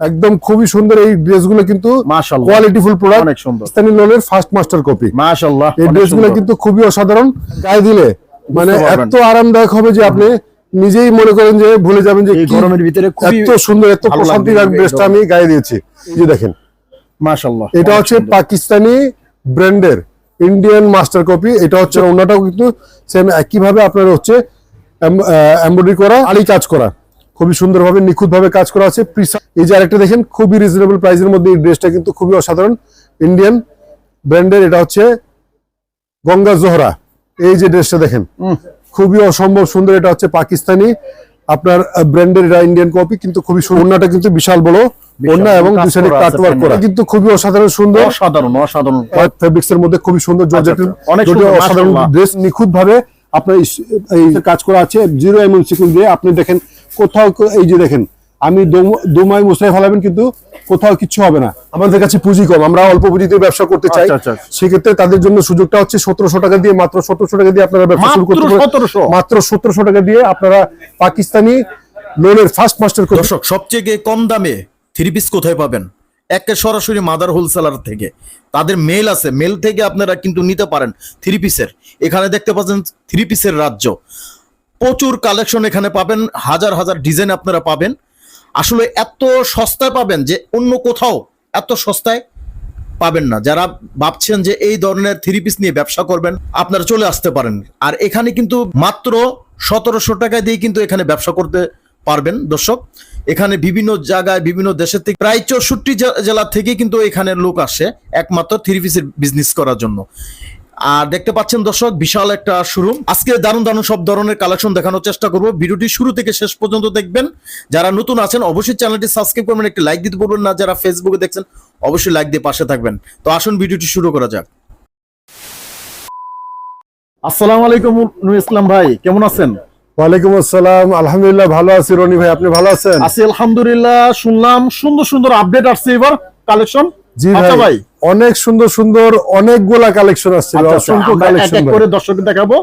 একদম খুবই সুন্দর এই ড্রেসগুলো কিন্তু কোয়ালিটিফুল প্রোডাক্ট অনেক সুন্দর। লোনের ফার্স্ট মাস্টার কপি মাশাআল্লাহ এই ড্রেসগুলো কিন্তু খুবই অসাধারণ। গায়ে দিলে মানে এত আরামদায়ক হবে যে আপনি নিজেই মনে করেন যে ভুলে যাবেন যে গরমের ভিতরে এত সুন্দর এত প্রশান্তি ড্রেসটা আমি গায়ে দিয়েছি। যে দেখেন। মাশাআল্লাহ এটা হচ্ছে পাকিস্তানি ব্র্যান্ডের ইন্ডিয়ান মাস্টার কপি এটা হচ্ছে ওনাটাও কিন্তু সেম একইভাবে আপনার হচ্ছে এমব্রয়ডারি করা আলি কাজ করা। খুবই সুন্দরভাবে নিখুঁতভাবে কাজ করা আছে। এই যে আরেকটা দেখেন খুবই রিজনেবল প্রাইসের মধ্যে এই ড্রেসটা কিন্তু খুবই অসাধারণ। ইন্ডিয়ান ব্র্যান্ডের এটা হচ্ছে গঙ্গা জোহরা। এই যে ড্রেসটা দেখেন খুবই অসম্ভব সুন্দর এটা হচ্ছে পাকিস্তানি। আপনার ব্র্যান্ডের এটা ইন্ডিয়ান কপি কিন্তু খুবই ওড়নাটা কিন্তু বিশাল বড়। ওড়না এবং করা কাটওয়ার্ক করা। কিন্তু খুবই অসাধারণ সুন্দর। অসাধারণ অসাধারণ। ফেব্রিক্স এর মধ্যে খুবই সুন্দর জর্জেটের আচ্ছা, অনেক জর্জেটের সুন্দর, অসাধারণ ড্রেস নিখুঁত ভাবে আপনার এই কাজ করা আছে। জিরো এমন সিকুয়েন্স দিয়ে আপনি দেখেন কোথাও এই যে দেখেন আমি দম- দমাই মুসরাই ফেলাবেন কিন্তু কোথাও কিছু হবে না। আমাদের কাছে পুঁজি কম আমরা অল্প পুঁজিতে ব্যবসা করতে চাই। আচ্ছা, আচ্ছা। সেক্ষেত্রে তাদের জন্য সুযোগটা হচ্ছে সতেরোশো টাকা দিয়ে মাত্র সতেরোশো টাকা দিয়ে আপনারা ব্যবসা শুরু করতে পারেন। 1700 মাত্র সতেরোশো টাকা দিয়ে আপনারা পাকিস্তানি লোনের ফার্স্ট মাস্টার দর্শক সবচেয়ে কম দামে থ্রি পিস কোথায় পাবেন? একে সরাসরি মাদার হোলসেলার থেকে। তাদের মেল আছে মেল থেকে আপনারা কিন্তু নিতে পারেন থ্রি পিসের এখানে দেখতে পাচ্ছেন থ্রি পিসের রাজ্য। প্রচুর কালেকশন এখানে পাবেন, হাজার হাজার ডিজাইন আপনারা পাবেন। আসলে এত সস্তায় পাবেন যে অন্য কোথাও এত সস্তায় পাবেন না। যারা ভাবছেন যে এই ধরনের থ্রি পিস নিয়ে ব্যবসা করবেন, আপনারা চলে আসতে পারেন। আর এখানে কিন্তু মাত্র সতেরোশো টাকা দিয়ে কিন্তু এখানে ব্যবসা করতে পারবেন দর্শক। এখানে বিভিন্ন জায়গায়, বিভিন্ন দেশের থেকে প্রায় চৌষট্টি জেলা থেকে কিন্তু এখানে লোক আসে একমাত্র থ্রি পিসের বিজনেস করার জন্য। আর দেখতে পাচ্ছেন দর্শক বিশাল একটা শোরুম আজকে দারুণ দারুণ সব ধরনের কালেকশন দেখানোর চেষ্টা করব। ভিডিওটি শুরু থেকে শেষ পর্যন্ত দেখবেন। যারা নতুন আছেন অবশ্যই চ্যানেলটি সাবস্ক্রাইব করবেন একটি লাইক দিতে বলবেন না। যারা ফেসবুকে দেখছেন অবশ্যই লাইক দিয়ে পাশে থাকবেন। তো আসুন ভিডিওটি শুরু করা যাক। আসসালামু আলাইকুম নুর ইসলাম ভাই কেমন আছেন? ওয়ালাইকুম আসসালাম। আলহামদুলিল্লাহ ভালো আছি রনি ভাই। আপনি ভালো আছেন? আছি আলহামদুলিল্লাহ। শুনলাম সুন্দর সুন্দর আপডেট আসছে এবার কালেকশন জি আচ্ছা ভাই অনেক সুন্দর সুন্দর অনেকগুলা কালেকশন আসছে আচ্ছা, আচ্ছা, অসংখ্য কালেকশন করে দর্শকদের দেখাবো।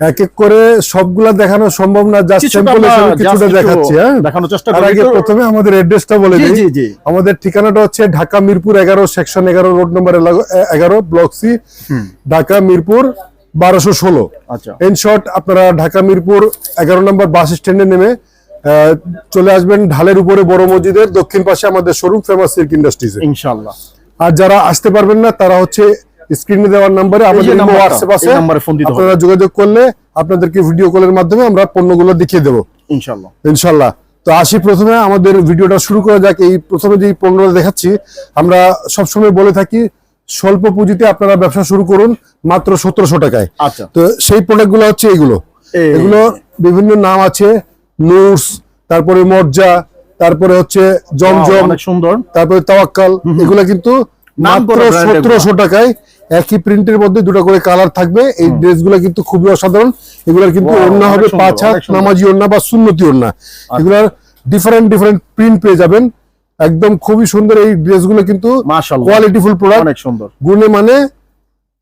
এক এক করে সবগুলা দেখানো সম্ভব না জাস্ট স্যাম্পল হিসেবে কিছুটা দেখাচ্ছি হ্যাঁ? দেখানোর চেষ্টা করি। আগে প্রথমে আমাদের অ্যাড্রেসটা বলে দিই। জি জি। আমাদের ঠিকানাটা হচ্ছে ঢাকা মিরপুর এগারো সেকশন এগারো রোড নম্বর এগারো ব্লক সি ঢাকা মিরপুর বারোশো ষোলো। আচ্ছা। ইন শর্ট আপনারা ঢাকা মিরপুর এগারো নম্বর বাস স্ট্যান্ডে নেমে চলে আসবেন ঢালের উপরে বড় মসজিদের দক্ষিণ পাশে আমাদের শোরুম ফেমাস সিল্ক ইন্ডাস্ট্রিজ ইনশাআল্লাহ। আর যারা আসতে পারবেন না তারা হচ্ছে স্ক্রিনে দেওয়ার নাম্বারে আমাদের নাম্বারটা, হোয়াটসঅ্যাপ আছে নাম্বারে ফোন দিতে আপনারা যোগাযোগ করলে আপনাদেরকে ভিডিও কলের মাধ্যমে আমরা পণ্যগুলো দেখিয়ে দেবো। ইনশাআল্লাহ। ইনশাল্লাহ তো আসি প্রথমে আমাদের ভিডিওটা শুরু করা যাক। এই প্রথমে যে পণ্যটা দেখাচ্ছি আমরা সবসময় বলে থাকি স্বল্প পুঁজিতে আপনারা ব্যবসা শুরু করুন মাত্র সতেরোশো টাকায়। আচ্ছা। তো সেই প্রোডাক্টগুলো হচ্ছে এগুলো। এগুলো বিভিন্ন নাম আছে নুরস তারপরে মর্জা তারপরে হচ্ছে জমজম অনেক সুন্দর। তারপরে তাওয়াক্কাল এগুলো কিন্তু মাত্র। সতেরোশো টাকায় একই প্রিন্টের মধ্যে দুটো করে কালার থাকবে। এই ড্রেসগুলো কিন্তু খুবই অসাধারণ। এগুলোর কিন্তু ওড়না হবে পাঁচ হাত নামাজি ওড়না বা সুন্নতি ওড়না। এগুলোর ডিফারেন্ট ডিফারেন্ট প্রিন্ট পেয়ে যাবেন। একদম খুবই সুন্দর এই ড্রেসগুলো কিন্তু মাশাআল্লাহ। কোয়ালিটিফুল প্রোডাক্ট অনেক সুন্দর। গুণে মানে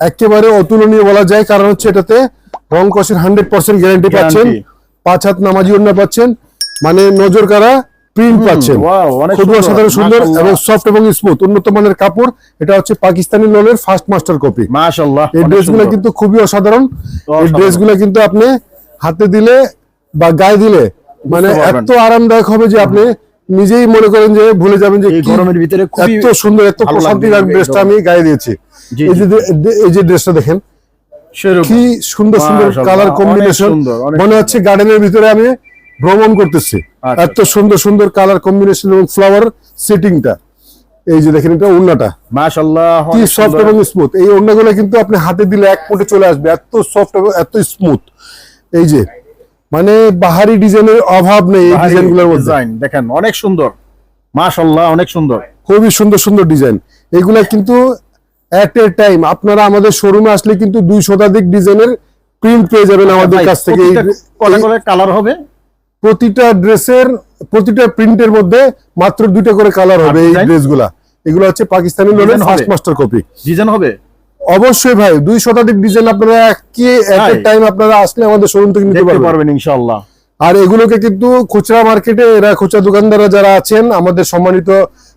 একেবারে অতুলনীয় বলা যায়। কারণ হচ্ছে এটাতে রং কষের হান্ড্রেড পার্সেন্ট গ্যারান্টি পাচ্ছেন। পাঁচ হাত নামাজি ওড়না পাচ্ছেন। মানে নজর কারা প্রিন্ট পাচ্ছেন। খুবই সুন্দর, অসাধারণ সুন্দর এবং সফট এবং স্মুথ উন্নত মানের কাপড় এটা হচ্ছে পাকিস্তানি লোনের ফার্স্ট মাস্টার কপি মাশাআল্লাহ এই ড্রেসগুলো কিন্তু খুবই অসাধারণ। এই। ড্রেসগুলো কিন্তু আপনি হাতে দিলে বা গায়ে দিলে মানে এত আরামদায়ক হবে যে আপনি নিজেই মনে করেন যে ভুলে যাবেন যে গরমের ভিতরে এত সুন্দর এত প্রশান্তি ড্রেসটা আমি গায়ে দিয়েছি। এই যে এই যে ড্রেসটা দেখেন। কি সুন্দর সুন্দর কালার কম্বিনেশন মনে হচ্ছে গার্ডেনের ভিতরে আমি ভ্রমণ করতেছি। আচ্ছা, এত সুন্দর সুন্দর কালার কম্বিনেশন এবং ফ্লাওয়ার সেটিংটা এই যে দেখেন এটা উন্নাটা মাশাআল্লাহ কি সফট এবং স্মুথ এই ওড়নাগুলো কিন্তু আপনি হাতে দিলে এক ফুটে চলে আসবে। এত সফট এবং এত স্মুথ এই যে মানে বাহারি ডিজাইনের অভাব নেই এই ডিজাইনগুলোর মধ্যে। ডিজাইন দেখেন অনেক সুন্দর। মাশাআল্লাহ অনেক সুন্দর। খুবই সুন্দর সুন্দর ডিজাইন এগুলা কিন্তু এট এ টাইম আপনারা আমাদের শোরুমে আসলে কিন্তু দুই শতাধিক ডিজাইনের প্রিন্ট পেয়ে যাবেন আমাদের কাছ থেকে। কালার হবে? প্রতিটা ড্রেসের প্রতিটা প্রিন্টের মধ্যে মাত্র দুইটা করে কালার হবে এই? ড্রেসগুলা। এগুলো হচ্ছে পাকিস্তানি লোনের ফার্স্ট মাস্টার কপি ডিজাইন হবে? অবশ্যই ভাই দুই শতাধিক ডিজাইন আপনারা কি এট এ টাইম আপনারা আসলে আমাদের শোরুম থেকে নিতে পারবেন। ইনশাআল্লাহ। আর এগুলোকে কিন্তু খুচরা মার্কেটে এরা খুচরা দোকানদাররা যারা আছেন আমাদের সম্মানিত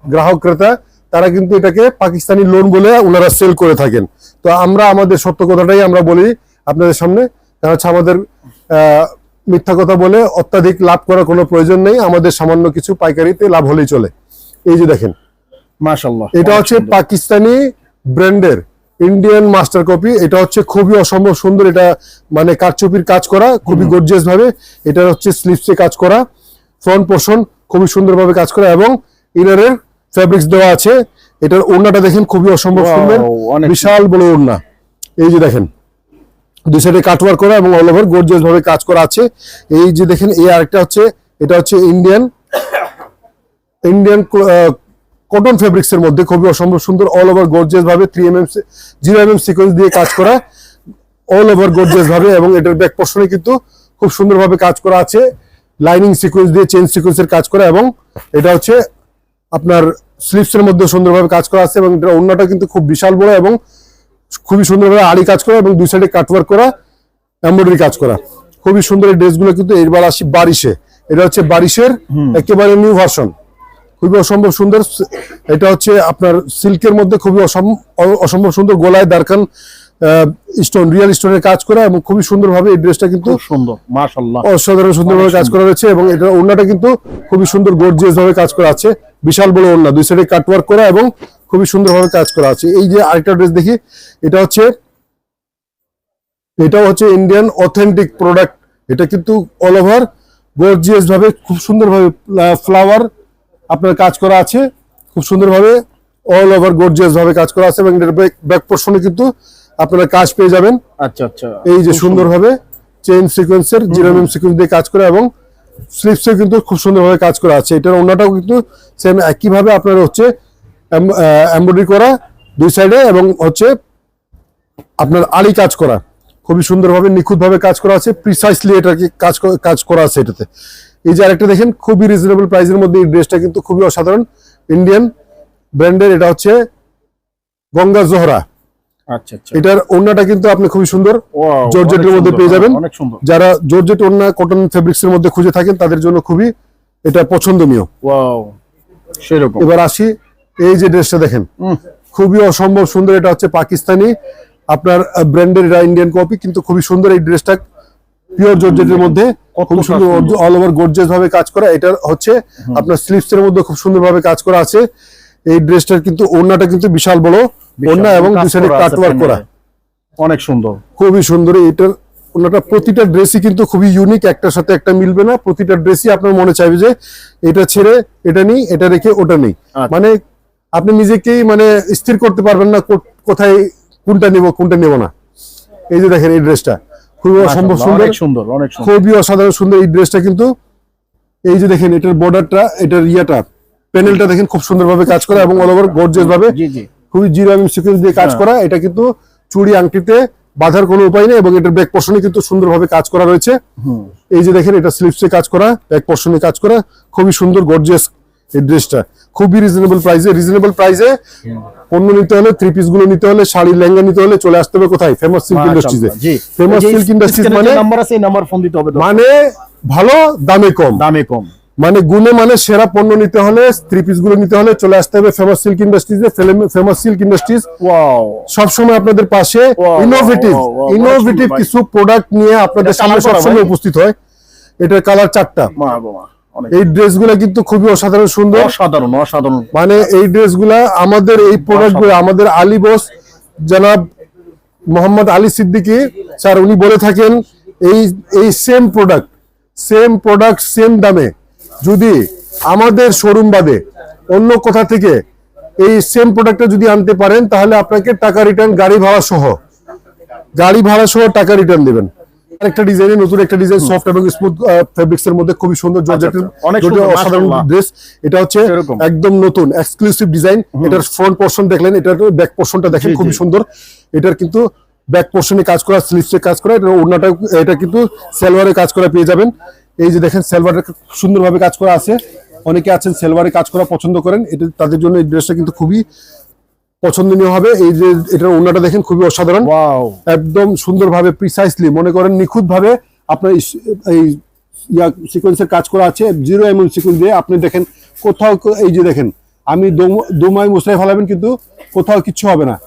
গ্রাহক ক্রেতা তারা কিন্তু এটাকে পাকিস্তানি লোন বলে ওনারা সেল করে থাকেন। তো আমরা আমাদের সত্য কথাটাই আমরা বলি আপনাদের সামনে। কারণ হচ্ছে আমাদের আহ, মিথ্যা কথা বলে অত্যাধিক লাভ করার কোনো প্রয়োজন নেই। আমাদের সামান্য কিছু পাইকারিতে লাভ হলেই চলে। এই যে দেখেন। মাশাল্লাহ এটা হচ্ছে পাকিস্তানি ব্র্যান্ডের ইন্ডিয়ান মাস্টার কপি। এটা হচ্ছে খুবই অসম্ভব সুন্দর এটা মানে কারচুপির কাজ করা খুবই গর্জিয়াস ভাবে। এটা হচ্ছে স্লিপসে কাজ করা ফ্রন্ট পোর্শন খুবই সুন্দরভাবে কাজ করা এবং ইনারের ফ্যাব্রিক্স দেওয়া আছে। এটার ওড়নাটা দেখেন খুবই অসম্ভব সুন্দর। বিশাল বড় ওড়না। এই যে দেখেন। দুই সাইডে কাটওয়ার করা এবং অল ওভার গর্জিয়াস ভাবে কাজ করা আছে। এই যে দেখেন, এই আরেকটা হচ্ছে, এটা হচ্ছে ইন্ডিয়ান ইন্ডিয়ান কটন ফেব্রিক্স এর মধ্যে খুবই অসম্ভব সুন্দর অল ওভার গর্জিয়াস ভাবে three M M zero M M sequence দিয়ে কাজ করা অল ওভার গর্জিয়াস ভাবে এবং এটার ব্যাক পোর্শনে কিন্তু খুব সুন্দরভাবে কাজ করা আছে। লাইনিং সিকোয়েন্স দিয়ে চেন সিকোয়েন্সের কাজ করা এবং এটা হচ্ছে আপনার স্লিপস এর মধ্যে সুন্দরভাবে কাজ করা আছে এবং এটা অন্যটা কিন্তু খুব বিশাল বড় এবং খুবই সুন্দরভাবে আড়ি কাজ করা এবং দুই সাইডে কাটওয়ার্ক করা এমব্রয়ডারি কাজ করা। খুবই সুন্দর এই ড্রেসগুলো কিন্তু এরবার আসি বারিশে। এটা হচ্ছে বারিশের একেবারে নিউ ভার্সন খুবই অসম্ভব সুন্দর। এটা হচ্ছে আপনার সিল্কের মধ্যে খুবই অসম্ভব সুন্দর গোলায় দারখান স্টোন রিয়েল স্টোনের কাজ করা এবং খুবই সুন্দরভাবে এই ড্রেসটা কিন্তু সুন্দর মাশাল্লাহ অসাধারণ সুন্দরভাবে কাজ করা রয়েছে এবং এটা ওড়নাটা কিন্তু খুবই সুন্দর গর্জিয়াস ভাবে কাজ করা আছে। বিশাল বড় ওড়না দুই সাইডে কাটওয়ার্ক করা এবং খুবই সুন্দরভাবে কাজ করা আছে। এই যে আরেকটা ড্রেস দেখি এটা হচ্ছে এটাও হচ্ছে ইন্ডিয়ান অথেন্টিক প্রোডাক্ট এটা কিন্তু অল ওভার গর্জিয়াস ভাবে খুব সুন্দরভাবে ফ্লাওয়ার আপনার কাজ করা আছে। খুব সুন্দরভাবে অল ওভার গর্জিয়াস ভাবে কাজ করা আছে এবং এটার ব্যাক পোর্শনে কিন্তু আপনারা কাজ পেয়ে যাবেন। আচ্ছা আচ্ছা। এই যে সুন্দরভাবে চেইন সিকোয়েন্সের জিরোমিম সিকোয়েন্স দিয়ে কাজ করা এবং স্লিপসে কিন্তু খুব সুন্দরভাবে কাজ করা আছে। এটার অন্যটাও কিন্তু সেম একইভাবে আপনার হচ্ছে এমব্রয়ডারি করা দুই সাইডে এবং হচ্ছে আপনার আড়ি কাজ করা। খুবই সুন্দরভাবে নিখুঁতভাবে কাজ করা আছে। প্রিসাইসলি এটাকে কাজ কাজ করা আছে এটাতে। এই যে আরেকটা দেখেন খুবই রিজনেবল প্রাইসের মধ্যে এই ড্রেসটা কিন্তু খুবই অসাধারণ। ইন্ডিয়ান ব্র্যান্ডের এটা হচ্ছে গঙ্গা জোহরা। আচ্ছা আচ্ছা। এটার ওড়নাটা কিন্তু আপনি খুবই সুন্দর। জর্জেটের মধ্যে পেয়ে যাবেন। অনেক সুন্দর। যারা জর্জেট ওড়না কটন ফেব্রিক্স এর মধ্যে খুঁজে থাকেন তাদের জন্য খুবই এটা পছন্দনীয়। ওয়াও সেরকম। এবার আসি এই যে ড্রেসটা দেখেন। খুবই অসম্ভব সুন্দর এটা হচ্ছে পাকিস্তানি। আপনার ব্র্যান্ডের এটা ইন্ডিয়ান কপি কিন্তু খুবই সুন্দর এই ড্রেসটা পিওর জর্জেটের মধ্যে। খুব সুন্দর সুন্দর। অল ওভার গর্জিয়াস ভাবে কাজ করা। এটা হচ্ছে আপনার স্লিপস এর মধ্যে খুব সুন্দর ভাবে কাজ করা আছে। এই ড্রেসটার কিন্তু ওড়নাটা কিন্তু বিশাল বড় ওড়না এবং দুই সাইডে করা কাটওয়ার্ক করা। অনেক সুন্দর। খুবই সুন্দর এটার ওনাটা প্রতিটা ড্রেসই কিন্তু খুবই ইউনিক একটার সাথে একটা মিলবে না। প্রতিটা ড্রেসই আপনার মনে চাইবে যে এটা ছেড়ে এটা নেই এটা রেখে ওটা নেই। আচ্ছা। মানে আপনি নিজেকেই মানে স্থির করতে পারবেন না কোথায় কোনটা নেব কোনটা নেব না। এই যে দেখেন এই ড্রেসটা খুবই অসম্ভব সুন্দর। সুন্দর অনেক সুন্দর। খুবই অসাধারণ সুন্দর এই ড্রেসটা কিন্তু। এই যে দেখেন এটার বর্ডারটা এটার ইয়াটা প্যানেলটা দেখেন খুব সুন্দরভাবে কাজ করা এবং অল ওভার গর্জিয়াস ভাবে খুবই জিরো এমএম সিকোয়েন্স দিয়ে কাজ হ্যাঁ। করা। এটা কিন্তু চুড়ি আংটিতে বাঁধার কোনো উপায় নেই এবং এটার ব্যাক পোর্শনে কিন্তু সুন্দরভাবে কাজ করা রয়েছে। এই যে দেখেন এটা স্লিপসে কাজ করা ব্যাক পোর্শনে কাজ করা। খুবই সুন্দর গর্জিয়াস এই ড্রেসটা খুবই রিজনেবল প্রাইসে রিজনেবল প্রাইসে পণ্য নিতে হলে থ্রি পিসগুলো নিতে হলে শাড়ি লেহেঙ্গা নিতে হলে চলে আসতে হবে কোথায়? ফেমাস সিল্ক ইন্ডাস্ট্রিজে ফেমাস সিল্ক ইন্ডাস্ট্রিজ মানে নাম্বার আছে এই নাম্বার ফোন দিতে হবে মানে ভালো দামে কম। দামে কম। মানে গুণে মানে সেরা পণ্য নিতে হলে থ্রি পিসগুলো নিতে হলে চলে আসতে হবে ফেমাস সিল্ক ইন্ডাস্ট্রিজে ফেমাস সিল্ক ইন্ডাস্ট্রিজ সবসময় আপনাদের পাশে ইনোভেটিভ ইনোভেটিভ কিছু প্রোডাক্ট নিয়ে আপনাদের সামনে সবসময় উপস্থিত হয়। এটার কালার চারটা। এই ড্রেসগুলো কিন্তু খুবই অসাধারণ সুন্দর। অসাধারণ অসাধারণ। মানে এই ড্রেসগুলা আমাদের এই প্রোডাক্টগুলো আমাদের আলী বস জনাব মোহাম্মদ আলী সিদ্দিকী স্যার উনি বলে থাকেন এই এই same product same product same দামে যদি আমাদের শোরুম বাদে অন্য কোথা থেকে এই সেম প্রোডাক্টটা যদি আনতে পারেন তাহলে আপনাকে টাকা রিটার্ন গাড়ি ভাড়া সহ গাড়ি ভাড়া সহ টাকা রিটার্ন দেবেন। একটা ডিজাইনে নতুন একটা ডিজাইন সফট এবং স্মুথ ফেব্রিক্স এর মধ্যে খুবই সুন্দর জর্জেটের আচ্ছা, অনেক অসাধারণ ড্রেস এটা হচ্ছে একদম নতুন এক্সক্লুসিভ ডিজাইন এটার ফ্রন্ট পোর্শন দেখলেন এটার ব্যাক পোর্শনটা দেখেন খুবই সুন্দর। এটার কিন্তু ব্যাক পোর্শনে কাজ করা স্লিভসে কাজ করা এটা ওড়নাটা এটা কিন্তু সেলভারে কাজ করা পেয়ে যাবেন। এই যে দেখেন সেলভারে সুন্দরভাবে কাজ করা আছে। অনেকে আছেন সেলভারে কাজ করা পছন্দ করেন। এটা তাদের জন্য এই ড্রেসটা কিন্তু খুবই পছন্দনীয় হবে। এই যে এটার ওড়নাটা দেখেন খুবই অসাধারণ। একদম সুন্দরভাবে প্রিসাইসলি মনে করেন নিখুঁতভাবে আপনার এই- ইয়া সিকোয়েন্সের কাজ করা আছে। জিরো এমন সিকোয়েন্স দিয়ে আপনি দেখেন কোথাও এই যে দেখেন আমি দম- দমাই মশলাই ফেলাবেন কিন্তু কোথাও কিচ্ছু হবে না।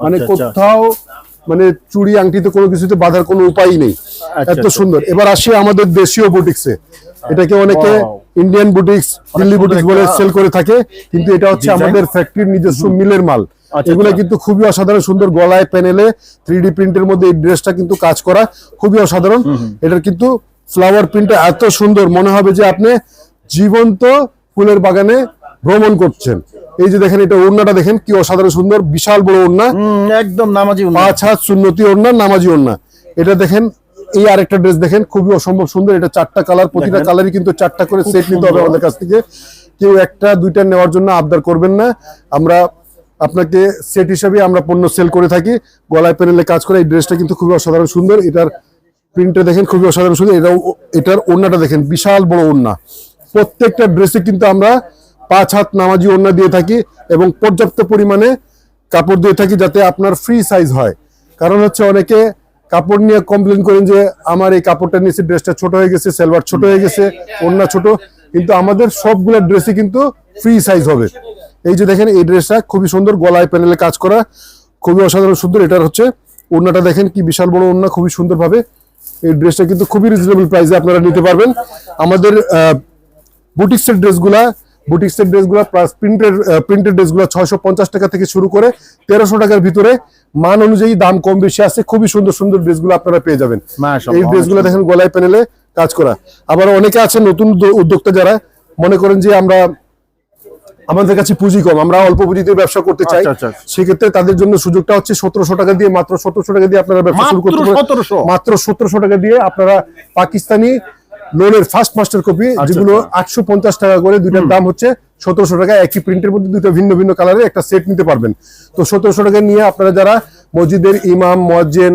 মানে আচ্ছা, আচ্ছা। কোথাও মানে চুড়ি আংটিতে কোনো কিছুতে বাঁধার কোনো উপায় নেই। আচ্ছা, এত আচ্ছা। সুন্দর। এবার আসি আমাদের দেশীয় বুটিক্সে। এটাকে অনেকে ইন্ডিয়ান বুটিক্স দিল্লি বুটিক্স বলে সেল করে থাকে। কিন্তু এটা হচ্ছে আমাদের ফ্যাক্টরির নিজস্ব মিলের মাল। আচ্ছা, এগুলো আচ্ছা। কিন্তু খুবই অসাধারণ সুন্দর গলায় প্যানেলে থ্রি ডি প্রিন্টের মধ্যে এই ড্রেসটা কিন্তু কাজ করা খুবই অসাধারণ। এটার কিন্তু ফ্লাওয়ার প্রিন্টটা এত সুন্দর। মনে হবে যে আপনি জীবন্ত ফুলের বাগানে ভ্রমণ করছেন। এই যে দেখেন এটা ওড়নাটা দেখেন কি অসাধারণ সুন্দর বিশাল বড় ওড়না। একদম নামাজি। পাঁচ হাত সুন্নতি ওড়না নামাজি ওড়না। এটা দেখেন এই আরেকটা ড্রেস দেখেন খুবই অসম্ভব সুন্দর এটা চারটা কালার প্রতিটা কালারই কিন্তু চারটা করে সেট নিতে হবে আমাদের কাছ থেকে। কেউ একটা দুইটা নেওয়ার জন্য আবদার করবেন না। আমরা আপনাকে সেট হিসাবে আমরা পণ্য সেল করে থাকি। গলায় প্যানেলে কাজ করে এই ড্রেসটা কিন্তু খুবই অসাধারণ সুন্দর। এটার প্রিন্টটা দেখেন খুবই অসাধারণ সুন্দর। এটাও এটার ওড়নাটা দেখেন বিশাল বড় ওড়না। প্রত্যেকটা ড্রেসে কিন্তু আমরা পাঁচ হাত নামাজি ওড়না দিয়ে থাকি এবং পর্যাপ্ত পরিমাণে কাপড় দিয়ে থাকি যাতে আপনার ফ্রি সাইজ হয়। কারণ হচ্ছে অনেকে কাপড় নিয়ে কমপ্লেন করেন যে, আমার এই কাপড়টা নিচে ড্রেসটা ছোট হয়ে গেছে সেলভার ছোট হয়ে গেছে, ওড়না ছোট। কিন্তু আমাদের সবগুলো ড্রেসই কিন্তু ফ্রি সাইজ হবে। এই যে দেখেন, এই ড্রেসটা খুবই সুন্দর, গলায় প্যানেলে কাজ করা, খুবই অসাধারণ সুন্দর। এটার হচ্ছে ওড়নাটা দেখেন, কি বিশাল বড় ওড়না, খুবই সুন্দরভাবে। এই ড্রেসটা কিন্তু খুবই রিজনেবল প্রাইসে আপনারা নিতে পারবেন। আমাদের বুটিক্সের ড্রেসগুলা বুটিক্সের ড্রেসগুলা প্লাস প্রিন্টের প্রিন্টের ড্রেসগুলা ছয়শো পঞ্চাশ টাকা থেকে শুরু করে তেরোশো টাকার ভিতরে মান অনুযায়ী দাম কম বেশি আছে। খুবই সুন্দর সুন্দর ড্রেসগুলো আপনারা পেয়ে যাবেন। এই ড্রেসগুলো দেখেন গলায় প্যানেলে কাজ করা। আবার অনেকে আছে নতুন উদ্যোক্তা যারা মনে করেন যে আমরা আমাদের কাছে পুঁজি কম আমরা অল্প পুঁজিতে ব্যবসা করতে চাই। আচ্ছা, আচ্ছা, আচ্ছা। সেক্ষেত্রে তাদের জন্য সুযোগটা হচ্ছে সতেরোশো টাকা দিয়ে মাত্র সতেরোশো টাকা দিয়ে আপনারা ব্যবসা শুরু করতে মাত্র সতেরোশো টাকা দিয়ে আপনারা পাকিস্তানি লোনের ফার্স্ট মাস্টার কপি আচ্ছা, যেগুলো আটশো পঞ্চাশ টাকা করে দুইটার দাম হচ্ছে সতেরোশো টাকা একই প্রিন্টের মধ্যে দুটো ভিন্ন ভিন্ন কালারের একটা সেট নিতে পারবেন। তো সতেরোশো টাকা নিয়ে আপনারা যারা মসজিদের ইমাম মজ্জেন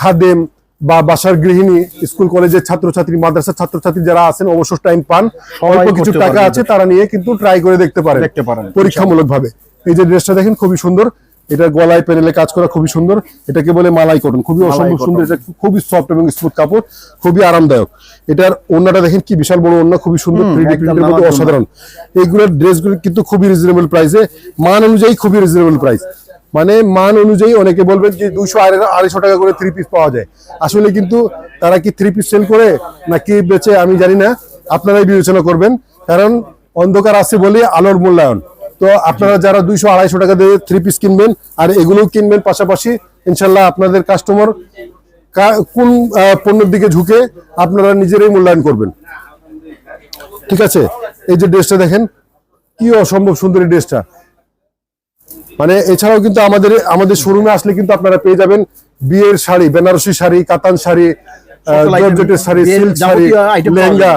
খাদেম বা বাসার গৃহিণী স্কুল কলেজের ছাত্রছাত্রী মাদ্রাসার ছাত্রছাত্রী যারা আছেন অবসর টাইম পান অল্প কিছু টাকা আছে তারা নিয়ে কিন্তু ট্রাই করে দেখতে পারেন। দেখতে পারেন। পরীক্ষামূলক ভাবে এই যে ড্রেসটা দেখেন খুবই সুন্দর। এটা গলায় প্যানেলে কাজ করা খুবই সুন্দর। এটাকে বলে মালাই কটন খুবই অসম্ভব সুন্দর। এটা খুবই সফট এবং স্মুথ কাপড় খুবই আরামদায়ক। এটার ওড়নাটা দেখেন কি বিশাল বড় ওড়না খুবই সুন্দর প্রিন্টের মধ্যে অসাধারণ। এইগুলোর ড্রেসগুলো কিন্তু খুবই রিজনেবল প্রাইসে মান অনুযায়ী খুবই রিজনেবল প্রাইস মানে মান অনুযায়ী অনেকে বলবেন যে দুইশো আড়াইশো টাকা করে থ্রি পিস পাওয়া যায়। আসলে কিন্তু তারা কি থ্রি পিস সেল করে নাকি বেচে আমি জানি না। আপনারাই বিবেচনা করবেন। কারণ অন্ধকার আছে বলে আলোর মূল্যায়ন। তো আপনারা যারা দুইশো আড়াইশো টাকা দিয়ে থ্রি পিস কিনবেন আর এগুলোও কিনবেন পাশাপাশি ইনশাল্লাহ আপনাদের কাস্টমার কোন পণ্যের দিকে ঝুঁকে আপনারা নিজেরাই মূল্যায়ন করবেন। ঠিক আছে? এই যে ড্রেসটা দেখেন কি অসম্ভব সুন্দর এই ড্রেসটা। মানে এছাড়াও কিন্তু আমাদের আমাদের শোরুমে আসলে কিন্তু আপনারা পেয়ে যাবেন বিয়ের শাড়ি বেনারসি শাড়ি কাতান শাড়ি জর্জেটের শাড়ি সিল্ক শাড়ি লেহেঙ্গা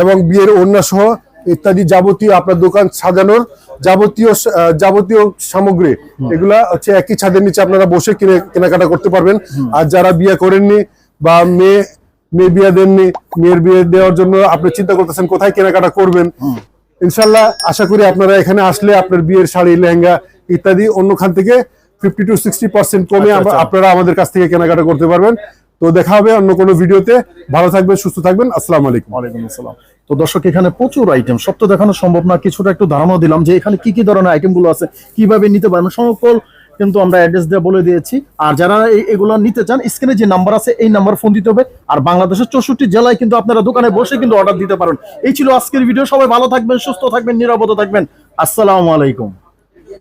এবং বিয়ের ওড়না সহ ইত্যাদি যাবতীয় আপনার দোকান সাজানোর যাবতীয় যাবতীয় সামগ্রী। এগুলা হচ্ছে একই ছাদের নিচে আপনারা বসে কিনে কেনাকাটা করতে পারবেন। আর যারা বিয়ে করেননি বা মেয়ে মেয়ে বিয়ে দেননি মেয়ের বিয়ে দেওয়ার জন্য আপনি চিন্তা করতেছেন কোথায় কেনাকাটা করবেন ইনশাল্লাহ আশা করি আপনারা এখানে আসলে আপনার বিয়ের শাড়ি লেহেঙ্গা ইত্যাদি অন্য খান থেকে ফিফটি টু সিক্সটি পার্সেন্ট কমে আচ্ছা, আচ্ছা। আপনারা আমাদের কাছ থেকে কেনাকাটা করতে পারবেন। তো দেখা হবে অন্য কোনো ভিডিওতে। ভালো থাকবেন, সুস্থ থাকবেন। আসসালামু আলাইকুম। ওয়ালাইকুম আসসালাম। তো দর্শক, এখানে প্রচুর আইটেম সব তো দেখানো সম্ভব না। কিছুটা একটু ধারণা দিলাম যে এখানে কি কি ধরনের আইটেমগুলো আছে, কীভাবে নিতে পারেন। সকল কিন্তু আমরা অ্যাড্রেস দিয়ে বলে দিয়েছি। আর যারা এগুলো নিতে চান স্ক্রিনে যে নাম্বার আছে, এই নাম্বার ফোন দিতে হবে। আর বাংলাদেশের চৌষট্টি জেলায় কিন্তু আপনারা দোকানে বসে কিন্তু অর্ডার দিতে পারেন। এই ছিল আজকের ভিডিও সবাই ভালো থাকবেন, সুস্থ থাকবেন, নিরাপদ থাকবেন। আসসালামু আলাইকুম।